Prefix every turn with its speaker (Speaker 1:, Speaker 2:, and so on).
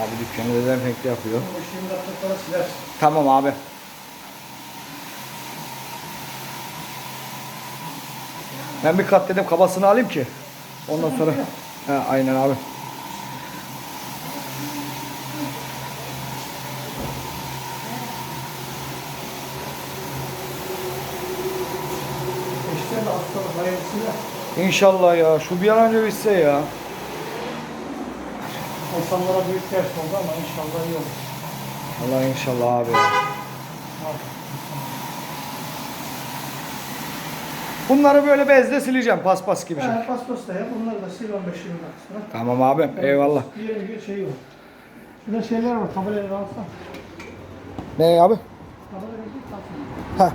Speaker 1: Abi dükkanı dezenfekte yapıyor.
Speaker 2: 15-20 dakika sonra silersin.
Speaker 1: Tamam abi. Ben bir kat dedim kabasını alayım ki. Ondan sonra. He, aynen abi. İnşallah ya. Şu bir an önce bitse ya.
Speaker 2: İnsanlara büyük ders oldu ama inşallah iyi olur.
Speaker 1: Allah inşallah abi. Bunları böyle bezle sileceğim paspas gibi şey.
Speaker 2: Yani paspas da yap. Bunları da sil 15-20 dakika sonra.
Speaker 1: Tamam abi. Eyvallah.
Speaker 2: Bir bir şey yok. Şurada şeyler var. Tabelaları alsana.
Speaker 1: Ne abi?
Speaker 2: Tabelaları bir.
Speaker 1: Heh.